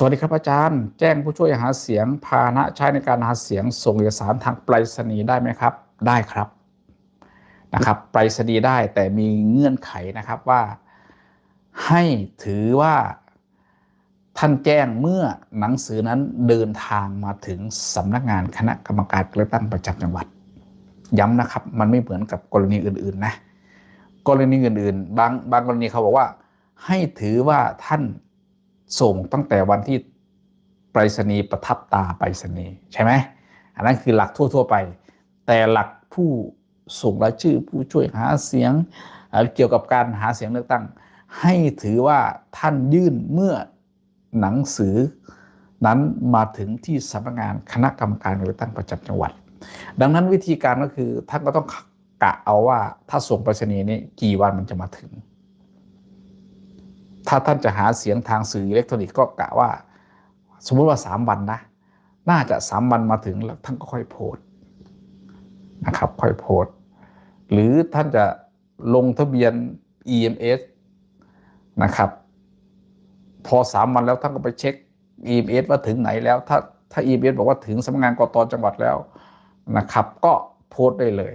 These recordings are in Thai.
สวัสดีครับอาจารย์ แจ้งผู้ช่วยหาเสียงพาหนะใช้ในการหาเสียงส่งเอกสารทางไปรษณีย์ได้ไหมครับ ได้ครับนะครับไปรษณีย์ได้แต่มีเงื่อนไขนะครับว่า ให้ถือว่าท่านแจ้งเมื่อหนังสือนั้นเดินทางมาถึงสำนักงานคณะกรรมการเลือกตั้งประจำจังหวัด ย้ำนะครับ มันไม่เหมือนกับกรณีอื่นๆนะกรณีอื่นๆ บางบางกรณีเขาบอกว่า ให้ถือว่าท่าน ส่งตั้งแต่วันที่ไปรษณีย์ประทับตาไปรษณีย์ใช่ไหมอันนั้นคือหลักทั่ว ๆ ไป แต่หลักผู้ส่งรายชื่อผู้ช่วยหาเสียงเกี่ยวกับการหาเสียงเลือกตั้ง ให้ถือว่าท่านยื่นเมื่อหนังสือนั้นมาถึงที่สำนักงานคณะกรรมการเลือกตั้งประจำจังหวัด ดังนั้นวิธีการก็คือท่านก็ต้องกะเอาว่าถ้าส่งไปรษณีย์นี้กี่วันมันจะมาถึง ถ้าท่านจะหาเสียงทางสื่ออิเล็กทรอนิกส์ก็กะว่า สมมุติว่า 3 วันนะ น่าจะ 3 วันมาถึงแล้วท่านก็ค่อยโพสนะครับ ค่อยโพสหรือท่านจะลงทะเบียน EMS นะครับ พอ 3 วันแล้วท่านก็ไปเช็ค EMS ว่าถึงไหนแล้ว ถ้าถ้า EMS บอกว่าถึงสำนักงานกตจังหวัดแล้วนะครับ ก็โพสได้เลย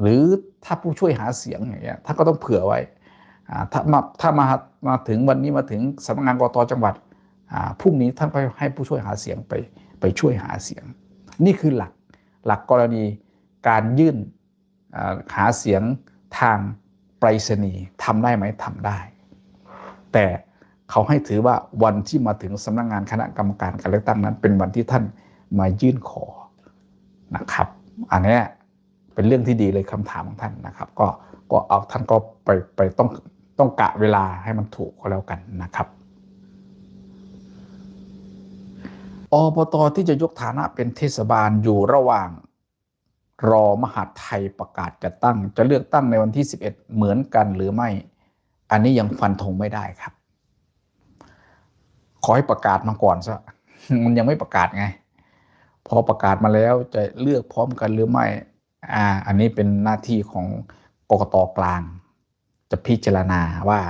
หรือถ้าผู้ช่วยหาเสียงอย่างเงี้ยท่านก็ต้องเผื่อไว้ ถ้ามาถ้ามามาถึงวันนี้มาถึงสำนักงานกตจังหวัดพรุ่งนี้ท่านไปให้ผู้ช่วยหาเสียงไปไปช่วยหาเสียง นี่คือหลักหลักกรณีการยื่นหาเสียงทางไปรษณีย์ทำได้ไหมทำได้ แต่เขาให้ถือว่าวันที่มาถึงสำนักงานคณะกรรมการการเลือกตั้งนั้น เป็นวันที่ท่านมายื่นขอนะครับ อันนี้เป็นเรื่องที่ดีเลยคำถามของท่านนะครับ ก็ก็เอาท่านก็ไปไปต้อง ต้องกะเวลาให้มันถูกก็แล้วกันนะครับอบตที่จะยกฐานะเป็นเทศบาลอยู่ระหว่าง รอมหาไทยประกาศจะตั้ง จะเลือกตั้งในวันที่ 11 เหมือนกันหรือไม่ อันนี้ยังฟันธงไม่ได้ครับ ขอให้ประกาศมาก่อนซะมันยังไม่ประกาศไง พอประกาศมาแล้วจะเลือกพร้อมกันหรือไม่ อ่า อันนี้เป็นหน้าที่ของกกตกลาง จะพิจารณาว่า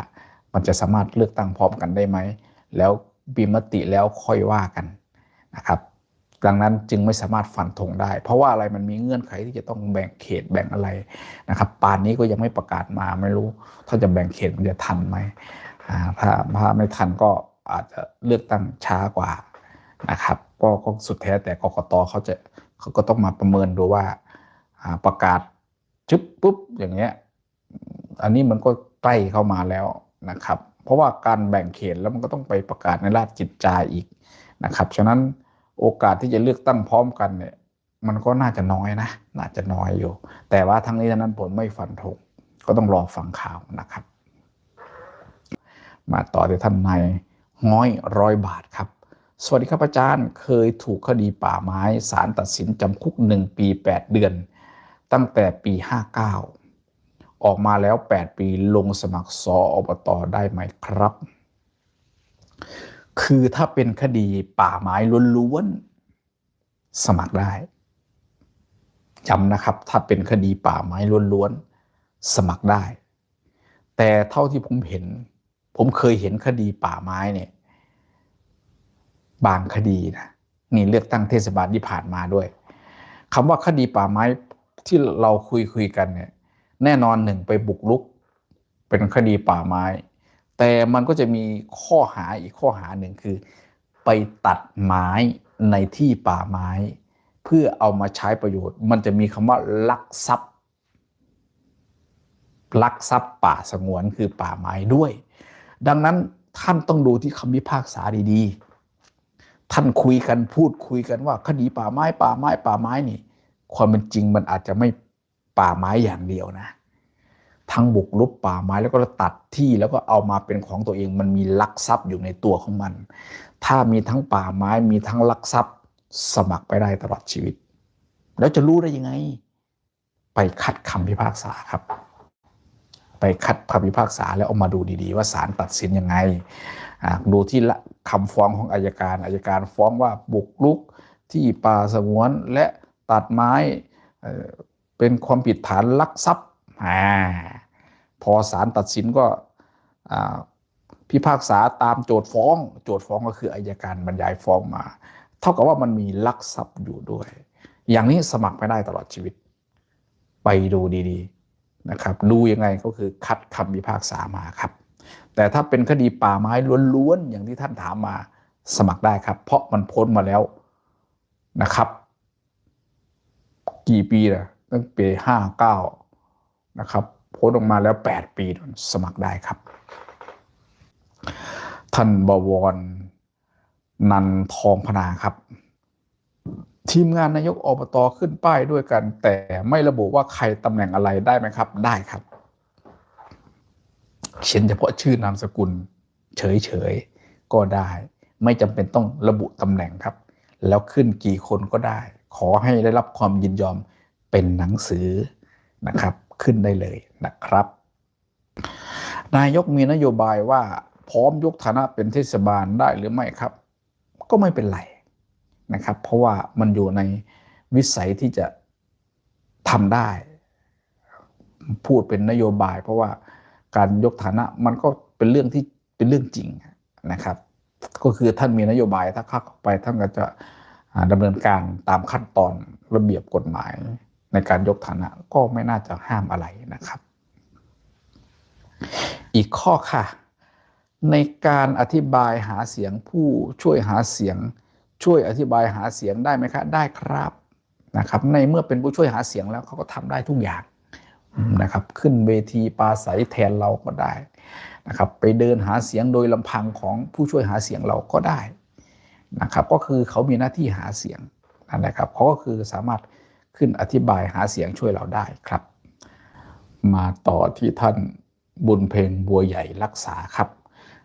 มันจะสามารถเลือกตั้งพร้อมกันได้ไหม แล้วบีมติแล้วค่อยว่ากันนะครับ ดังนั้นจึงไม่สามารถฟันธงได้ เพราะว่าอะไรมันมีเงื่อนไขที่จะต้องแบ่งเขตแบ่งอะไรนะครับป่านนี้ก็ยังไม่ประกาศมาไม่รู้ ถ้าจะแบ่งเขตมันจะทันไหมถ้าถ้าไม่ทันก็อาจจะเลือกตั้งช้ากว่านะครับก็ก็สุดแท้แต่กกตเขาจะเขาก็ต้องมาประเมินดูว่าประกาศชึบปุ๊บอย่างเงี้ย อันนี้มันก็ใกล้เข้ามาแล้วนะครับ เพราะว่าการแบ่งเขตแล้วมันก็ต้องไปประกาศในราชจิตจาอีกนะครับฉะนั้นโอกาสที่จะเลือกตั้งพร้อมกันเนี่ย มันก็น่าจะน้อยนะ น่าจะน้อยอยู่ แต่ว่าทั้งนี้ทั้งนั้นผมไม่ฟันธงก็ต้องรอฟังข่าวนะครับ มาต่อที่ท่านนายห้อยร้อยบาทครับ สวัสดีครับอาจารย์ เคยถูกคดีป่าไม้ศาลตัดสินจำคุก 1 ปี 8 เดือน ตั้งแต่ปี 59 ออกมาแล้ว 8 ปีลงสมัครสออบตได้ไหมครับ คือถ้าเป็นคดีป่าไม้ล้วนๆสมัครได้จำนะครับ ถ้าเป็นคดีป่าไม้ล้วนๆสมัครได้ แต่เท่าที่ผมเห็น ผมเคยเห็นคดีป่าไม้เนี่ย บางคดีนะนี่เลือกตั้งเทศบาลที่ผ่านมาด้วยคำว่าคดีป่าไม้ที่เราคุยคุยกันเนี่ย แน่นอนหนึ่งไปบุกลุก เป็นคดีป่าไม้ แต่มันก็จะมีข้อหาอีกข้อหาหนึ่งคือ ไปตัดไม้ในที่ป่าไม้ เพื่อเอามาใช้ประโยชน์ มันจะมีคำว่าลักทรัพย์ลักทรัพย์ป่าสงวนคือป่าไม้ด้วย ดังนั้นท่านต้องดูที่คำพิพากษาดีๆ ท่านคุยกันพูดคุยกันว่าคดีป่าไม้ป่าไม้ป่าไม้นี่ ความเป็นจริงมันอาจจะไม่ ป่าไม้อย่างเดียวนะทั้งบุกรุกป่าไม้แล้วก็ตัดที่แล้วก็เอามาเป็นของตัวเองมันมีลักทรัพย์อยู่ในตัวของมัน ถ้ามีทั้งป่าไม้มีทั้งลักทรัพย์สมัครไปได้ตลอดชีวิต แล้วจะรู้ได้ยังไง ไปคัดคำพิพากษาครับ ไปคัดคำพิพากษาแล้วเอามาดูดีๆ ว่าศาลตัดสินยังไงดูที่คำฟ้องของอายการอายการฟ้องว่าบุกรุกที่ป่าสงวนและตัดไม้ เป็นความผิดฐานลักทรัพย์อพอศาลตัดสินก็พิพากษาตามโจทย์ฟ้อง โจทย์ฟ้องก็คืออายการบรรยายฟ้องมา เท่ากับว่ามันมีลักทรัพย์อยู่ด้วย อย่างนี้สมัครไม่ได้ตลอดชีวิต ไปดูดีๆนะครับ ดูยังไงก็คือคัดคำพิพากษามาครับ แต่ถ้าเป็นคดีป่าไม้ล้วนๆอย่างที่ท่านถามมาสมัครได้ครับ เพราะมันพ้นมาแล้วนะครับ กี่ปีนะ ตั้งปีห้าเก้านะครับโพ้นออกมาแล้วแปดปีสมัครได้ครับ ท่านบวร นันทองพนาครับ ทีมงานนายกอบตขึ้นป้ายด้วยกัน แต่ไม่ระบุว่าใครตำแหน่งอะไรได้ไหมครับ ได้ครับ เขียนเฉพาะชื่อนามสกุล เฉยๆ ก็ได้ ไม่จำเป็นต้องระบุตำแหน่งครับ แล้วขึ้นกี่คนก็ได้ ขอให้ได้รับความยินยอม เป็นหนังสือนะครับขึ้นได้เลยนะครับ นายกมีนโยบายว่าพร้อมยกฐานะเป็นเทศบาลได้หรือไม่ครับ ก็ไม่เป็นไรนะครับ เพราะว่ามันอยู่ในวิสัยที่จะทำได้ พูดเป็นนโยบาย เพราะว่าการยกฐานะมันก็เป็นเรื่องที่เป็นเรื่องจริงนะครับ ก็คือท่านมีนโยบายถ้าเข้าไปท่านก็จะดำเนินการตามขั้นตอนระเบียบกฎหมาย ในการยกฐานะก็ไม่น่าจะห้ามอะไรนะครับ อีกข้อค่ะ ในการอธิบายหาเสียงผู้ช่วยหาเสียง ช่วยอธิบายหาเสียงได้ไหมคะได้ครับนะครับ ในเมื่อเป็นผู้ช่วยหาเสียงแล้วเขาก็ทำได้ทุกอย่างนะครับ ขึ้นเวทีปราศัยแทนเราก็ได้นะครับ ไปเดินหาเสียงโดยลำพังของผู้ช่วยหาเสียงเราก็ได้นะครับ ก็คือเขามีหน้าที่หาเสียงนะครับเขาก็คือสามารถ ขึ้นอธิบายหาเสียงช่วยเราได้ครับ มาต่อที่ท่านบุญเพลงบัวใหญ่รักษาครับ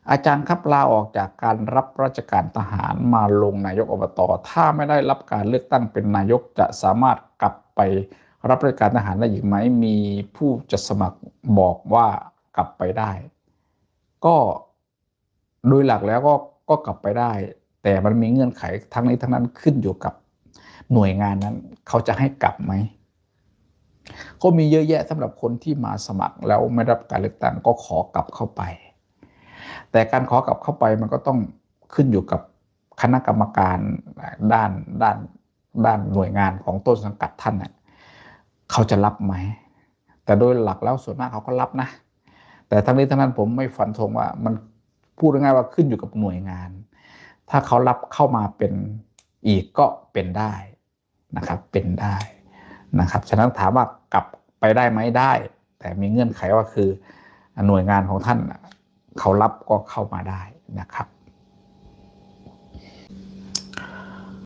อาจารย์ครับลาออกจากการรับราชการทหารมาลงนายกอบตถ้าไม่ได้รับการเลือกตั้งเป็นนายกจะสามารถกลับไปรับราชการทหารได้อีกไหมมีผู้จะสมัครบอกว่ากลับไปได้ ก็โดยหลักแล้วก็ก็กลับไปได้ แต่มันมีเงื่อนไขทั้งนี้ทั้งนั้นขึ้นอยู่กับ หน่วยงานนั้น เขาจะให้กลับไหมก็มีเยอะแยะสำหรับคนที่มาสมัครแล้วไม่รับการเลือกตั้งก็ขอกลับเข้าไป แต่การขอกลับเข้าไปมันก็ต้องขึ้นอยู่กับคณะกรรมการด้านด้านด้านหน่วยงานของต้นสังกัดท่านเน่ยเขาจะรับไหม แต่โดยหลักแล้วส่วนมากเขาก็รับนะ แต่ทั้งนี้ทั้งนั้นผมไม่ฝันธงว่ามันพูดง่ายๆว่าขึ้นอยู่กับหน่วยงาน ถ้าเขารับเข้ามาเป็นอีกก็เป็นได้ นะครับเป็นได้นะครับฉะนั้นถามว่ากลับไปได้ไหมได้ แต่มีเงื่อนไขว่าคือหน่วยงานของท่านเขารับก็เข้ามาได้นะครับ